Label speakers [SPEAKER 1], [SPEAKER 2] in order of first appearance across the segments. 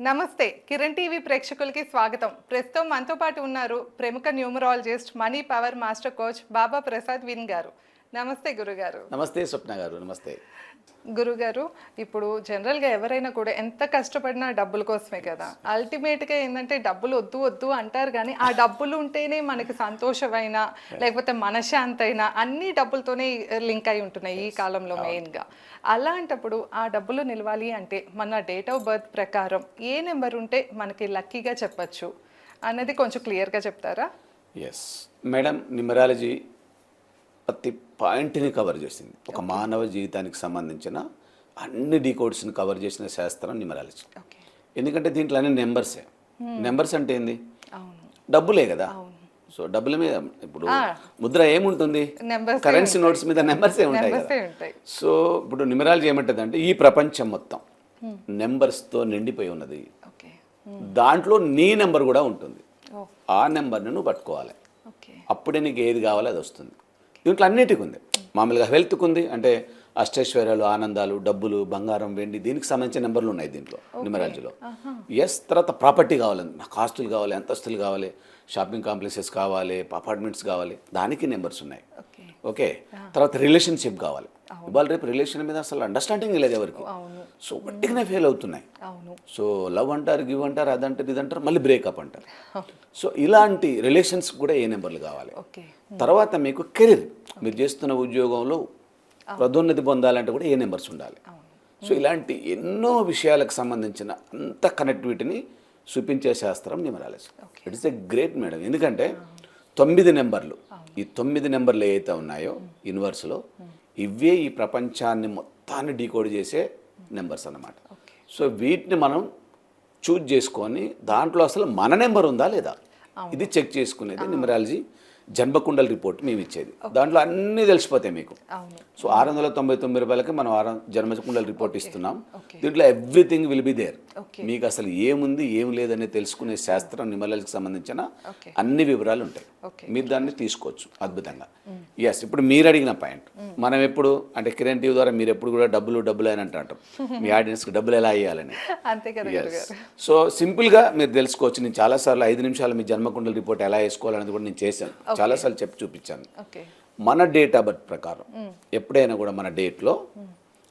[SPEAKER 1] నమస్తే కిరణ్ టీవీ ప్రేక్షకులకి స్వాగతం. ప్రస్తుతం మనతో పాటు ఉన్నారు ప్రముఖ numerologist money power master coach Baba Prasad win గారు. నమస్తే గురుగారు.
[SPEAKER 2] నమస్తే స్వప్న గారు నమస్తే.
[SPEAKER 1] గురుగారు ఇప్పుడు జనరల్గా ఎవరైనా కూడా ఎంత కష్టపడినా డబ్బుల కోసమే కదా. అల్టిమేట్గా ఏంటంటే డబ్బులు వద్దు వద్దు అంటారు కానీ ఆ డబ్బులు ఉంటేనే మనకి సంతోషమైన లేకపోతే మనశ్శాంతి అయినా అన్ని డబ్బులతోనే లింక్ అయి ఉంటున్నాయి ఈ కాలంలో మెయిన్గా. అలాంటప్పుడు ఆ డబ్బులు నిలవాలి అంటే మన డేట్ ఆఫ్ బర్త్ ప్రకారం ఏ నెంబర్ ఉంటే మనకి లక్కీగా చెప్పచ్చు? అన్నది కొంచెం క్లియర్గా చెప్తారా?
[SPEAKER 2] ఎస్ మేడం న్యూమరాలజీ ప్రతి పాయింట్ని కవర్ చేసింది. ఒక మానవ జీవితానికి సంబంధించిన అన్ని డీకోడ్స్ని కవర్ చేసిన శాస్త్రం న్యూమరాలజీ. ఎందుకంటే దీంట్లో అన్ని నెంబర్సే. నెంబర్స్ అంటే ఏంది? డబ్బులే కదా. సో డబ్బుల మీద ఇప్పుడు ముద్ర ఏముంటుంది? కరెన్సీ నోట్స్ మీద నెంబర్సే ఉంటాయి కదా. సో ఇప్పుడు న్యూమరాలజీ ఏమంటుంది అంటే ఈ ప్రపంచం మొత్తం నెంబర్స్తో నిండిపోయి ఉన్నది.
[SPEAKER 1] ఓకే
[SPEAKER 2] దాంట్లో నీ నెంబర్ కూడా ఉంటుంది.
[SPEAKER 1] ఓ
[SPEAKER 2] ఆ నెంబర్ని నువ్వు పట్టుకోవాలి. అప్పుడే నీకు ఏది కావాలో అది వస్తుంది. దీంట్లో అన్నిటికి ఉంది. మామూలుగా హెల్త్కి ఉంది అంటే అష్టైశ్వర్యాలు ఆనందాలు డబ్బులు బంగారం వెండి దీనికి సంబంధించిన నెంబర్లు ఉన్నాయి దీంట్లో న్యూమరాలజీలో. ఎస్ తర్వాత ప్రాపర్టీ కావాలి నాకు ఆస్తులు కావాలి అంతస్తులు కావాలి షాపింగ్ కాంప్లెక్సెస్ కావాలి అపార్ట్మెంట్స్ కావాలి దానికి నెంబర్స్ ఉన్నాయి.
[SPEAKER 1] ఓకే.
[SPEAKER 2] తర్వాత రిలేషన్షిప్ కావాలి. ఇవాళ రేపు రిలేషన్ మీద అసలు అండర్స్టాండింగ్ లేదు ఎవరికి. సో వట్టిగానే ఫెయిల్ అవుతున్నాయి. సో లవ్ అంటారు గివ్ అంటారు అదంటారు ఇదంటారు మళ్ళీ బ్రేకప్ అంటారు. సో ఇలాంటి రిలేషన్స్ కూడా ఏ నెంబర్లు కావాలి?
[SPEAKER 1] ఓకే.
[SPEAKER 2] తర్వాత మీకు కెరీర్ మీరు చేస్తున్న ఉద్యోగంలో పదోన్నతి పొందాలంటే కూడా ఏ నెంబర్స్ ఉండాలి? సో ఇలాంటి ఎన్నో విషయాలకు సంబంధించిన అంత కనెక్టివిటీని చూపించే శాస్త్రం numerology it is a great madam ఎందుకంటే తొమ్మిది నెంబర్లు. ఈ తొమ్మిది నెంబర్లు ఏవైతే ఉన్నాయో యూనివర్స్లో ఇవే ఈ ప్రపంచాన్ని మొత్తాన్ని డీకోడ్ చేసే నెంబర్స్ అన్నమాట. సో వీటిని మనం చూజ్ చేసుకొని దాంట్లో అసలు మన నెంబర్ ఉందా లేదా? ఇది చెక్ చేసుకునేది న్యూమరాలజీ జన్మకుండల రిపోర్ట్ మేము ఇచ్చేది. దాంట్లో అన్నీ తెలిసిపోతాయి మీకు. సో ఆరు వందల తొంభై తొమ్మిది రూపాయలకి మనం ఆరు జన్మకుండల రిపోర్ట్ ఇస్తున్నాం. దీంట్లో ఎవ్రీథింగ్ విల్ బి దేర్. మీకు అసలు ఏముంది ఏం లేదని తెలుసుకునే శాస్త్రం నిమలకి సంబంధించిన. అన్ని వివరాలు ఉంటాయి. మీరు దాన్ని తీసుకోవచ్చు అద్భుతంగా. ఎస్ ఇప్పుడు మీరు అడిగిన పాయింట్ మనం ఎప్పుడు అంటే కిరణ్ టీవీ ద్వారా మీరు ఎప్పుడు కూడా డబ్బులు డబ్బులు అని అంటారు. మీ ఆడియన్స్కి డబ్బులు ఎలా ఇవ్వాలని.
[SPEAKER 1] గురుగారు.
[SPEAKER 2] సో సింపుల్గా మీరు తెలుసుకోవచ్చు. నేను చాలాసార్లు ఐదు నిమిషాలు మీ జన్మకుండల రిపోర్ట్ ఎలా వేసుకోవాలనేది కూడా నేను చేశాను. చాలాసార్లు చెప్పి చూపించాను. మన డేట్ ఆఫ్ బర్త్ ప్రకారం ఎప్పుడైనా కూడా మన డేట్లో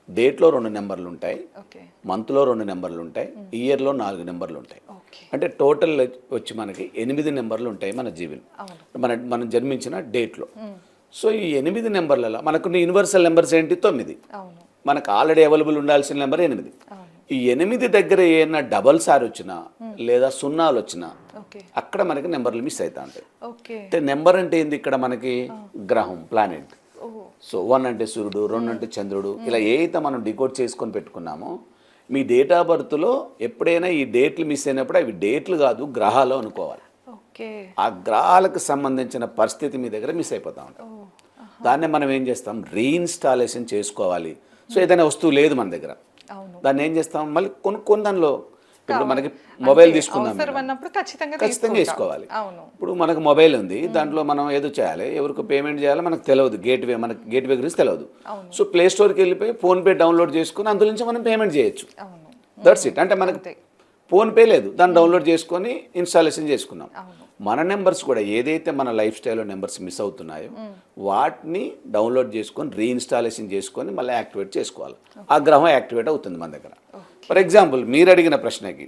[SPEAKER 2] డేట్లో రెండు నెంబర్లు ఉంటాయి మంత్లో రెండు నెంబర్లు ఉంటాయి ఇయర్లో నాలుగు నెంబర్లు ఉంటాయి అంటే టోటల్ వచ్చి మనకి ఎనిమిది నెంబర్లు ఉంటాయి మన జీవన్ మన మనం జన్మించిన డేట్లో. సో ఈ ఎనిమిది నెంబర్లలో మనకున్న యూనివర్సల్ నెంబర్స్ ఏంటి? తొమ్మిది. మనకు ఆల్రెడీ అవైలబుల్ ఉండాల్సిన నెంబర్ ఎనిమిది. ఈ ఎనిమిది దగ్గర ఏమైనా డబల్ సార్ వచ్చినా లేదా సున్నాలు వచ్చినా అక్కడ మనకి నెంబర్లు మిస్ అవుతా ఉంటాయి అంటే నెంబర్ అంటే ఏంది ఇక్కడ మనకి గ్రహం ప్లానెట్. సో వన్ అంటే సూర్యుడు రెండు అంటే చంద్రుడు ఇలా ఏ అయితే మనం డికోడ్ చేసుకొని పెట్టుకున్నామో మీ డేట్ ఆఫ్ బర్త్లో ఎప్పుడైనా ఈ డేట్లు మిస్ అయినప్పుడు అవి డేట్లు కాదు గ్రహాలు అనుకోవాలి. ఆ గ్రహాలకు సంబంధించిన పరిస్థితి మీ దగ్గర మిస్ అయిపోతా ఉంటుంది.
[SPEAKER 1] ఓ
[SPEAKER 2] దాన్నే మనం ఏం చేస్తాం? రీఇన్స్టాలేషన్ చేసుకోవాలి. సో ఏదైనా వస్తువు లేదు మన దగ్గర. దాన్ని ఏం చేస్తాం? మళ్ళీ కొనుక్కొని దానిలో ఇప్పుడు మనకి మొబైల్ తీసుకుందాం
[SPEAKER 1] ఖచ్చితంగా అవును.
[SPEAKER 2] ఇప్పుడు మనకు మొబైల్ ఉంది దాంట్లో మనం ఏదో చేయాలి ఎవరికి పేమెంట్ చేయాలో మనకు తెలియదు గేట్వే మనకి గేట్వే గురించి తెలియదు. సో ప్లే స్టోర్కి వెళ్ళిపోయి ఫోన్పే డౌన్లోడ్ చేసుకుని అందులో నుంచి మనం పేమెంట్ చేయొచ్చు. దట్స్ ఇట్ అంటే మనకు. ఫోన్పే లేదు దాన్ని డౌన్లోడ్ చేసుకొని ఇన్స్టాలేషన్ చేసుకున్నాం. మన నెంబర్స్ కూడా ఏదైతే మన లైఫ్ స్టైల్లో నెంబర్స్ మిస్ అవుతున్నాయో వాటిని డౌన్లోడ్ చేసుకొని రీఇన్స్టాలేషన్ చేసుకొని మళ్ళీ యాక్టివేట్ చేసుకోవాలి. ఆ గ్రహం యాక్టివేట్ అవుతుంది మన దగ్గర. ఫర్ ఎగ్జాంపుల్ మీరు అడిగిన ప్రశ్నకి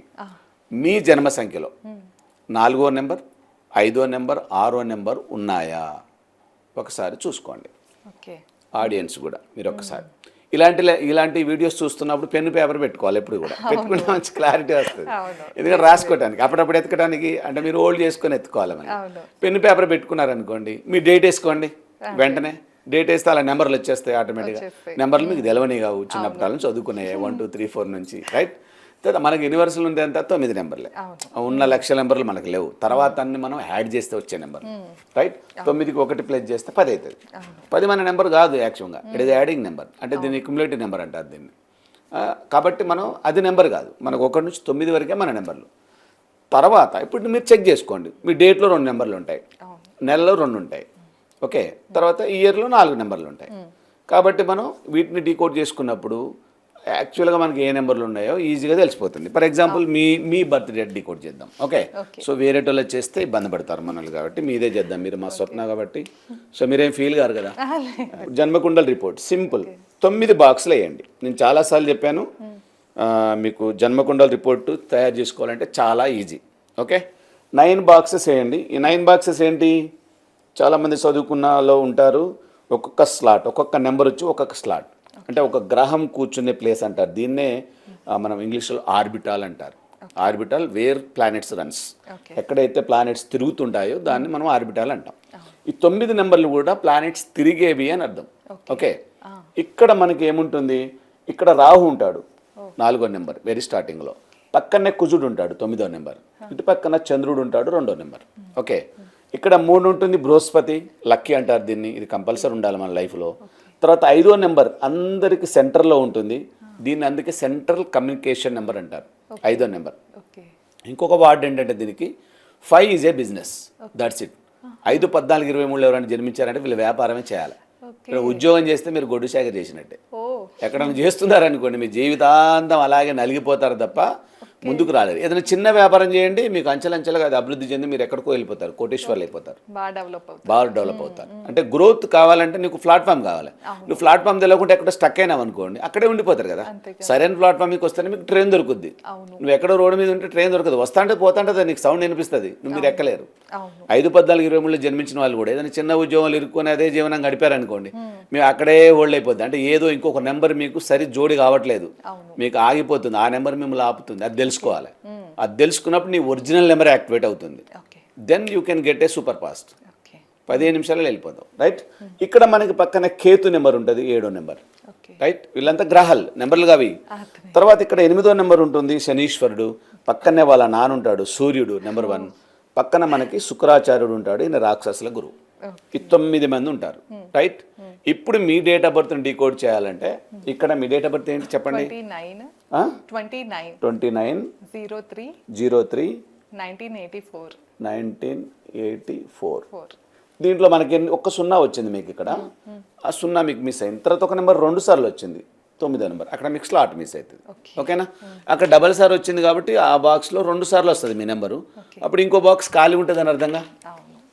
[SPEAKER 2] మీ జన్మ సంఖ్యలో నాలుగో నెంబర్ ఐదో నెంబర్ ఆరో నెంబర్ ఉన్నాయా? ఒకసారి చూసుకోండి. ఆడియన్స్ కూడా మీరు ఒకసారి ఇలాంటి ఇలాంటి వీడియోస్ చూస్తున్నప్పుడు పెన్ను పేపర్ పెట్టుకోవాలి ఎప్పుడు కూడా. పెట్టుకుంటే మంచి క్లారిటీ వస్తుంది. ఎందుకంటే రాసుకోవడానికి అప్పుడప్పుడు ఎత్తుకోవడానికి అంటే మీరు ఓల్డ్ చేసుకొని ఎత్తుకోవాలి పెన్ను పేపర్ పెట్టుకున్నారనుకోండి మీ డేట్ వేసుకోండి వెంటనే. డేట్ వేస్తే అలా నెంబర్లు వచ్చేస్తాయి ఆటోమేటిక్గా. నెంబర్లు మీకు తెలవని కావు చిన్నప్పటి నుంచి చదువుకున్నాయి వన్ టూ త్రీ ఫోర్ నుంచి రైట్ తర్వాత మనకి యూనివర్సల్ ఉండే అంత తొమ్మిది నెంబర్లే. ఉన్న లక్షల నెంబర్లు మనకు లేవు. తర్వాత అన్ని మనం యాడ్ చేస్తే వచ్చే నెంబర్ రైట్ తొమ్మిదికి ఒకటి ప్లస్ చేస్తే పది అవుతుంది. పది మన నెంబర్ కాదు యాక్చువల్గా ఇట్ ఇస్ యాడింగ్ నెంబర్ అంటే దీన్ని క్యుములేటివ్ నెంబర్ అంటారు దీన్ని. కాబట్టి మనం అది నెంబర్ కాదు. మనకు ఒకటి నుంచి తొమ్మిది వరకే మన నెంబర్లు. తర్వాత ఇప్పుడు మీరు చెక్ చేసుకోండి. మీ డేట్లో రెండు నెంబర్లు ఉంటాయి. నెలలో రెండు ఉంటాయి. ఓకే తర్వాత ఇయర్లో నాలుగు నెంబర్లు ఉంటాయి. కాబట్టి మనం వీటిని డీకోడ్ చేసుకున్నప్పుడు యాక్చువల్గా మనకి ఏ నెంబర్లు ఉన్నాయో ఈజీగా తెలిసిపోతుంది. ఫర్ ఎగ్జాంపుల్ మీ మీ బర్త్ డేట్ డికోడ్ చేద్దాం. ఓకే. సో వేరే వాళ్ళు చేస్తే ఇబ్బంది పడతారు మనల్ని కాబట్టి మీదే చేద్దాం. మీరు మా స్వప్న కాబట్టి. సో మీరేం ఫీల్ కారు కదా? జన్మకుండల రిపోర్ట్ సింపుల్. తొమ్మిది బాక్సులు వేయండి. నేను చాలాసార్లు చెప్పాను మీకు జన్మకుండల రిపోర్టు తయారు చేసుకోవాలంటే చాలా ఈజీ. ఓకే నైన్ బాక్సెస్ వేయండి. ఈ నైన్ బాక్సెస్ ఏంటి? చాలామంది చదువుకున్నలో ఉంటారు ఒక్కొక్క స్లాట్ ఒక్కొక్క నెంబర్ వచ్చి ఒక్కొక్క స్లాట్ అంటే ఒక గ్రహం కూర్చునే ప్లేస్ అంటారు. దీన్నే మనం ఇంగ్లీష్లో ఆర్బిటాల్ అంటారు. Orbital where planets runs. ఎక్కడైతే ప్లానెట్స్ తిరుగుతుంటాయో దాన్ని మనం ఆర్బిటాల్ అంటాం. ఈ తొమ్మిది నెంబర్లు కూడా ప్లానెట్స్ తిరిగేవి అని అర్థం. ఓకే. ఇక్కడ మనకి ఏముంటుంది? ఇక్కడ రాహు ఉంటాడు. నాలుగో నెంబర్ వెరీ స్టార్టింగ్లో పక్కనే కుజుడు ఉంటాడు తొమ్మిదో నెంబర్ ఇటు పక్కన చంద్రుడు ఉంటాడు రెండో నెంబర్ ఓకే? ఇక్కడ మూడు ఉంటుంది బృహస్పతి లక్కీ అంటారు దీన్ని. ఇది కంపల్సరీ ఉండాలి మన లైఫ్లో. తర్వాత ఐదో నెంబర్ అందరికి సెంటర్లో ఉంటుంది. దీన్ని అందుకే సెంట్రల్ కమ్యూనికేషన్ నెంబర్ అంటారు. ఐదో నెంబర్. ఇంకొక వార్డ్ ఏంటంటే దీనికి five is a business. That's it. ఐదు పద్నాలుగు ఇరవై మూడు ఎవరైనా జన్మించారంటే వీళ్ళు వ్యాపారమే చేయాలి. ఇక్కడ ఉద్యోగం చేస్తే మీరు గొడ్డు శాఖ చేసినట్టే. ఎక్కడైనా చేస్తున్నారనుకోండి మీ జీవితాంతం అలాగే నలిగిపోతారు తప్ప ముందుకు రాలేరు ఏదైనా చిన్న వ్యాపారం చేయండి మీకు అంచెలంచెలుగా అది అభివృద్ధి చెంది మీరు ఎక్కడికో వెళ్ళిపోతారు కోటేశ్వర్లు అయిపోతారు.
[SPEAKER 1] బాగా డెవలప్
[SPEAKER 2] అవుతారు. అంటే గ్రోత్ కావాలంటే నీకు ప్లాట్ఫామ్ కావాలి. నువ్వు ప్లాట్ఫామ్ తెలియకుండా ఎక్కడ స్టక్ అయినావు అనుకోండి అక్కడే ఉండిపోతారు కదా. సరైన ప్లాట్ఫామ్ మీకు వస్తేనే మీకు ట్రైన్ దొరుకుద్ది. నువ్వు ఎక్కడో రోడ్డు మీద ఉంటే ట్రైన్ దొరకదు. వస్తాంటే పోతాంటే నీకు సౌండ్ వినిపిస్తుంది. నువ్వు మీరు ఎక్కలేరు. ఐదు పద్నాలుగు ఇరవై మూడులో జన్మించిన వాళ్ళు కూడా ఏదైనా చిన్న ఉద్యోగాలు ఇరుక్కొని అదే జీవనం గడిపారనుకోండి మేము. అక్కడే హోల్డ్ అయిపోద్ది. అంటే ఏదో ఇంకొక నెంబర్ మీకు సరి జోడి కావట్లేదు. మీకు ఆగిపోతుంది. ఆ నెంబర్ మిమ్మల్ని ఆపుతుంది. అది తెలుసుకోవాలి. అది తెలుసుకున్నప్పుడు నీ ఒరిజినల్ నెంబర్ యాక్టివేట్ అవుతుంది. Then you can get a super fast పదిహేను నిమిషాలలో వెళ్ళిపోతాం రైట్ ఇక్కడ మనకి పక్కన కేతు నెంబర్ ఉంటుంది ఏడో నెంబర్. రైట్ వీళ్ళంతా గ్రహాలు అవి
[SPEAKER 1] అర్థమే
[SPEAKER 2] తర్వాత ఇక్కడ ఎనిమిదో నెంబర్ ఉంటుంది శనీశ్వరుడు. పక్కనే వాళ్ళ నాన్న ఉంటాడు సూర్యుడు నెంబర్ వన్ పక్కన మనకి శుక్రాచార్యుడు ఉంటాడు ఈయన రాక్షసుల గురువు. ఈ తొమ్మిది మంది ఉంటారు. రైట్ ఇప్పుడు మీ డేట్ ఆఫ్ బర్త్ డీకోడ్ చేయాలంటే ఇక్కడ మీ డేట్ ఆఫ్ బర్త్ ఏంటి చెప్పండి?
[SPEAKER 1] Twenty nine. Twenty nine. Zero three.
[SPEAKER 2] Zero three.
[SPEAKER 1] Nineteen eighty four.
[SPEAKER 2] Nineteen eighty four.
[SPEAKER 1] Four.
[SPEAKER 2] దీంట్లో మనకి ఒక్క సున్నా వచ్చింది మీకు ఇక్కడ. ఆ సున్నా మీకు మిస్ అయింది. తర్వాత ఒక నెంబర్ రెండు సార్లు వచ్చింది. తొమ్మిదో నెంబర్. అక్కడ మీకు స్లాట్ మిస్ అవుతుంది.
[SPEAKER 1] ఓకే.
[SPEAKER 2] ఓకేనా? అక్కడ డబల్ సార్ వచ్చింది కాబట్టి ఆ బాక్స్లో రెండు సార్లు వస్తుంది మీ నెంబరు. అప్పుడు ఇంకో బాక్స్ ఖాళీ ఉంటుంది అని అర్థంగా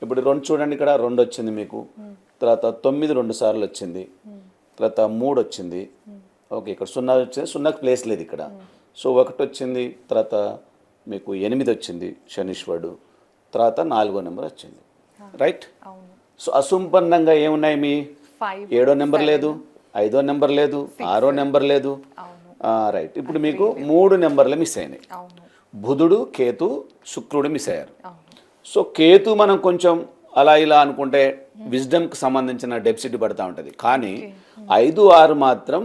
[SPEAKER 2] ఇప్పుడు రెండు చూడండి ఇక్కడ. రెండు వచ్చింది మీకు. తర్వాత తొమ్మిది రెండు సార్లు వచ్చింది. తర్వాత మూడు వచ్చింది. ఓకే ఇక్కడ సున్నా వచ్చింది సున్నాకి ప్లేస్ లేదు ఇక్కడ. సో ఒకటి వచ్చింది తర్వాత మీకు ఎనిమిది వచ్చింది శనీశ్వరుడు తర్వాత నాలుగో నెంబర్ వచ్చింది. రైట్ సో అసంపన్నంగా ఏమున్నాయి మీ? ఏడో నెంబర్ లేదు ఐదో నెంబర్ లేదు ఆరో నెంబర్ లేదు. రైట్ ఇప్పుడు మీకు మూడు నెంబర్లు మిస్ అయినాయి. బుధుడు కేతు శుక్రుడు మిస్ అయ్యారు. సో కేతు మనం కొంచెం అలా ఇలా అనుకుంటే విజ్డమ్కి సంబంధించిన డెప్సిట్ పడతా ఉంటుంది. కానీ ఐదు ఆరు మాత్రం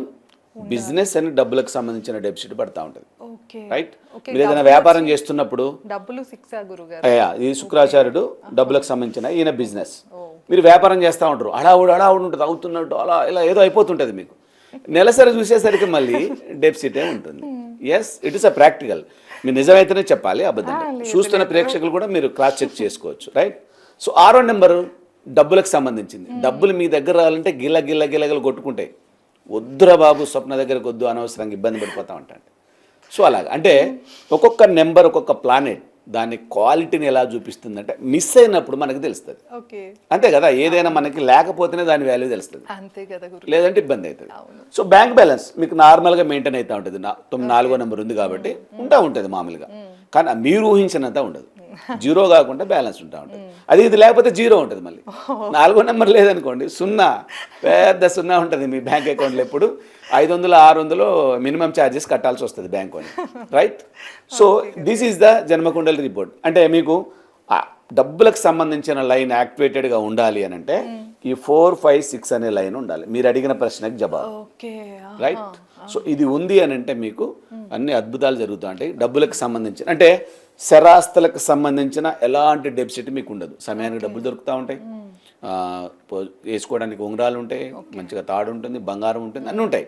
[SPEAKER 2] బిజినెస్ అని డబ్బులకు సంబంధించిన డెప్సిట్ పడతా ఉంటుంది. రైట్ మీరు ఏదైనా వ్యాపారం చేస్తున్నప్పుడు
[SPEAKER 1] డబ్బులు
[SPEAKER 2] ఈ శుక్రాచార్యుడు డబ్బులకు సంబంధించిన ఈయన బిజినెస్. మీరు వ్యాపారం చేస్తూ ఉంటారు. అడావుడు అడావుడు ఉంటుంది అవుతున్నట్టు అలా ఇలా ఏదో అయిపోతుంటుంది మీకు. నెలసరి చూసేసరికి మళ్ళీ డెప్సిటే ఉంటుంది. Yes it is a practical మీరు నిజమైతేనే చెప్పాలి అబద్ధం. చూస్తున్న ప్రేక్షకులు కూడా మీరు క్రాస్ చెక్ చేసుకోవచ్చు. రైట్ సో ఆరో నెంబరు డబ్బులకు సంబంధించింది. డబ్బులు మీ దగ్గర రావాలంటే గిల్ల గిల్ల గిల్లగలు కొట్టుకుంటాయి. వద్దురా బాబు స్వప్న దగ్గరకు వద్దు అనవసరంగా ఇబ్బంది పడిపోతా ఉంటాను సో అలాగ. అంటే ఒక్కొక్క నెంబర్ ఒక్కొక్క ప్లానెట్ దాని క్వాలిటీని ఎలా చూపిస్తుందంటే మిస్ అయినప్పుడు మనకు తెలుస్తుంది. అంతే కదా? ఏదైనా మనకి లేకపోతేనే దాని వాల్యూ తెలుస్తుంది.
[SPEAKER 1] అంతే కదా గురు.
[SPEAKER 2] లేదంటే ఇబ్బంది అవుతుంది. సో బ్యాంక్ బ్యాలెన్స్ మీకు నార్మల్గా మెయింటైన్ అవుతూ ఉంటుంది. తొమ్మిది నాలుగో నెంబర్ ఉంది కాబట్టి ఉంటా ఉంటుంది మామూలుగా. కానీ మీరు ఊహించినంత ఉండదు. జీరో కాకుండా బ్యాలెన్స్ ఉంటా ఉంటుంది. అది ఇది లేకపోతే జీరో ఉంటుంది మళ్ళీ. నాలుగో నెంబర్ లేదనుకోండి సున్నా పెద్ద సున్నా ఉంటుంది మీ బ్యాంక్ అకౌంట్లో ఎప్పుడు. ఐదు వందలు ఆరు వందలు మినిమం ఛార్జెస్ కట్టాల్సి వస్తుంది బ్యాంక్ అని. Right so this is the janmakundali report అంటే మీకు డబ్బులకు సంబంధించిన లైన్ యాక్టివేటెడ్గా ఉండాలి అని అంటే ఈ ఫోర్ ఫైవ్ సిక్స్ అనే లైన్ ఉండాలి. మీరు అడిగిన ప్రశ్నకి జవాబు.
[SPEAKER 1] ఓకే.
[SPEAKER 2] రైట్ సో ఇది ఉంది అని అంటే మీకు అన్ని అద్భుతాలు జరుగుతూ ఉంటాయి డబ్బులకు సంబంధించిన అంటే శరాస్తులకు సంబంధించిన ఎలాంటి డెపిసిట్ మీకు ఉండదు సమయానికి డబ్బులు దొరుకుతూ ఉంటాయి. వేసుకోవడానికి ఉంగరాలు ఉంటాయి. మంచిగా తాడు ఉంటుంది బంగారం ఉంటుంది అన్నీ ఉంటాయి.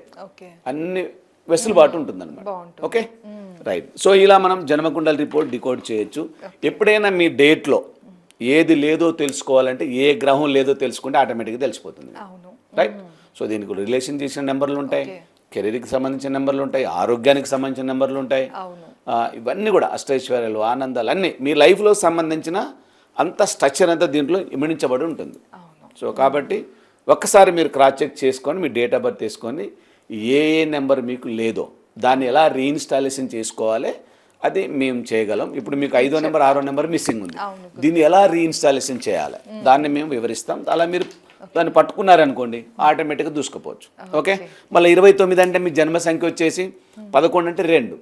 [SPEAKER 2] అన్ని వెసులుబాటు ఉంటుంది అనమాట. ఓకే? రైట్. సో ఇలా మనం జన్మకుండల రిపోర్ట్ డికోడ్ చేయొచ్చు. ఎప్పుడైనా మీ డేట్లో ఏది లేదో తెలుసుకోవాలంటే ఏ గ్రహం లేదో తెలుసుకుంటే ఆటోమేటిక్గా తెలిసిపోతుంది. రైట్? సో దీనికి రిలేషన్ చేసిన నెంబర్లు ఉంటాయి. కెరీర్కి సంబంధించిన నెంబర్లు ఉంటాయి. ఆరోగ్యానికి సంబంధించిన నెంబర్లు ఉంటాయి. ఇవన్నీ కూడా అష్టైశ్వర్యాలు ఆనందాలు అన్నీ మీ లైఫ్లో సంబంధించిన అంత స్ట్రక్చర్ అంతా దీంట్లో ఇమిడించబడి ఉంటుంది. సో కాబట్టి ఒక్కసారి మీరు క్రాస్ చెక్ చేసుకొని మీ డేట్ ఆఫ్ బర్త్ తీసుకొని ఏ ఏ నెంబర్ మీకు లేదో దాన్ని ఎలా రీఇన్స్టాలేషన్ చేసుకోవాలి అది మేము చేయగలం. ఇప్పుడు మీకు ఐదో నెంబర్ ఆరో నెంబర్ మిస్సింగ్ ఉంది. దీన్ని ఎలా రీఇన్స్టాలేషన్ చేయాలి దాన్ని మేము వివరిస్తాం. అలా మీరు దాన్ని పట్టుకున్నారనుకోండి ఆటోమేటిక్గా దూసుకుపోవచ్చు. ఓకే? మళ్ళీ ఇరవై తొమ్మిది అంటే మీ జన్మ సంఖ్య వచ్చేసి పదకొండు అంటే రెండు.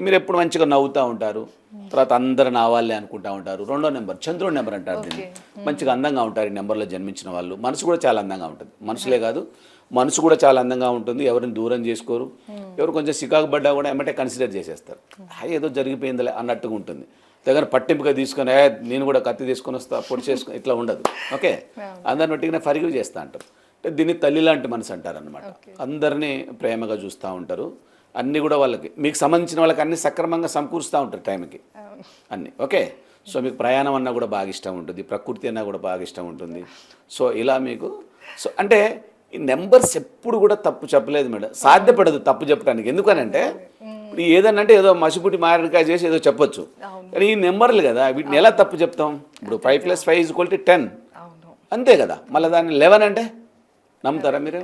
[SPEAKER 2] మీరు ఎప్పుడు మంచిగా నవ్వుతూ ఉంటారు తర్వాత అందరు నావాళ్ళే అనుకుంటా ఉంటారు. రెండో నెంబర్ చంద్రుడి నెంబర్ అంటారు దీన్ని. మంచిగా అందంగా ఉంటారు ఈ నెంబర్లో జన్మించిన వాళ్ళు. మనసు కూడా చాలా అందంగా ఉంటుంది. మనుషులే కాదు మనసు కూడా చాలా అందంగా ఉంటుంది. ఎవరిని దూరం చేసుకోరు. ఎవరు కొంచెం సికాకు పడ్డా కూడా ఎమ్మటే కన్సిడర్ చేసేస్తారు. ఏదో జరిగిపోయిందిలే అన్నట్టుగా ఉంటుంది. దగ్గర పట్టింపుగా తీసుకొని "ఏ, నేను కూడా కత్తి తీసుకొని వస్తా పొడి చేసుకొని ఇట్లా ఉండదు. ఓకే? అందరిని బట్టిగానే ఫరిగివ్ చేస్తా అంటారు. అంటే దీన్ని తల్లి లాంటి మనసు అంటారు అనమాట అందరినీ ప్రేమగా చూస్తూ ఉంటారు. అన్నీ కూడా వాళ్ళకి మీకు సంబంధించిన వాళ్ళకి అన్ని సక్రమంగా సమకూరుస్తూ ఉంటారు టైంకి. అన్నీ. ఓకే? సో మీకు ప్రయాణం అన్నా కూడా బాగా ఇష్టం ఉంటుంది ప్రకృతి అన్నా కూడా బాగా ఇష్టం ఉంటుంది. సో ఇలా మీకు సో అంటే ఈ నెంబర్స్ ఎప్పుడు కూడా తప్పు చెప్పలేదు మేడం. సాధ్యపడదు తప్పు చెప్పడానికి. ఎందుకనంటే ఇప్పుడు ఏదన్నా అంటే ఏదో మసిపుట్టి మారడికాయ చేసి ఏదో చెప్పొచ్చు. కానీ ఈ నెంబర్లు కదా వీటిని ఎలా తప్పు చెప్తాం? ఇప్పుడు five plus five is equal to ten అంతే కదా. మళ్ళీ దాన్ని లెవెన్ అంటే నమ్ముతారా మీరు?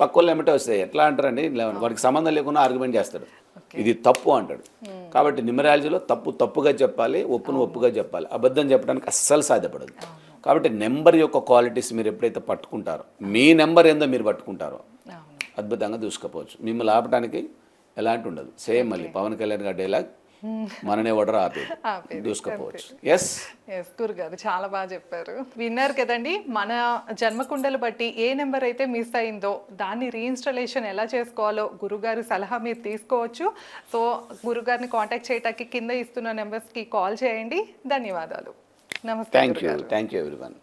[SPEAKER 2] పక్క వాళ్ళు ఏమిటో వస్తాయి. ఎట్లా అంటారండి? లెవెన్ వాడికి సంబంధం లేకుండా ఆర్గ్యుమెంట్ చేస్తాడు. ఇది తప్పు అంటాడు. కాబట్టి న్యూమరాలజీలో తప్పు తప్పుగా చెప్పాలి ఒప్పును ఒప్పుగా చెప్పాలి. అబద్ధం చెప్పడానికి అస్సలు సాధ్యపడదు. కాబట్టి నెంబర్ యొక్క క్వాలిటీస్ మీరు ఎప్పుడైతే పట్టుకుంటారో మీ నెంబర్ ఏందో మీరు పట్టుకుంటారో అద్భుతంగా దూసుకుపోవచ్చు. మిమ్మల్ని ఆపడానికి ఎలాంటి ఉండదు. సేమ్ మళ్ళీ పవన్ కళ్యాణ్ గారి డైలాగ్ మననే ఓడర్ ఆపేది
[SPEAKER 1] ఆపేది,
[SPEAKER 2] దూసుకుపోవచ్చు. ఎస్
[SPEAKER 1] ఎస్ గురుగారు చాలా బాగా చెప్పారు. విన్నారు కదండి మన జన్మకుండలు బట్టి ఏ నెంబర్ అయితే మిస్ అయిందో దాన్ని రీఇన్స్టలేషన్ ఎలా చేసుకోవాలో గురుగారి సలహా మీరు తీసుకోవచ్చు. సో గురుగారిని కాంటాక్ట్ చేయడానికి కింద ఇస్తున్న నెంబర్స్కి కాల్ చేయండి. ధన్యవాదాలు. నమస్తే
[SPEAKER 2] thank you. Thank you everyone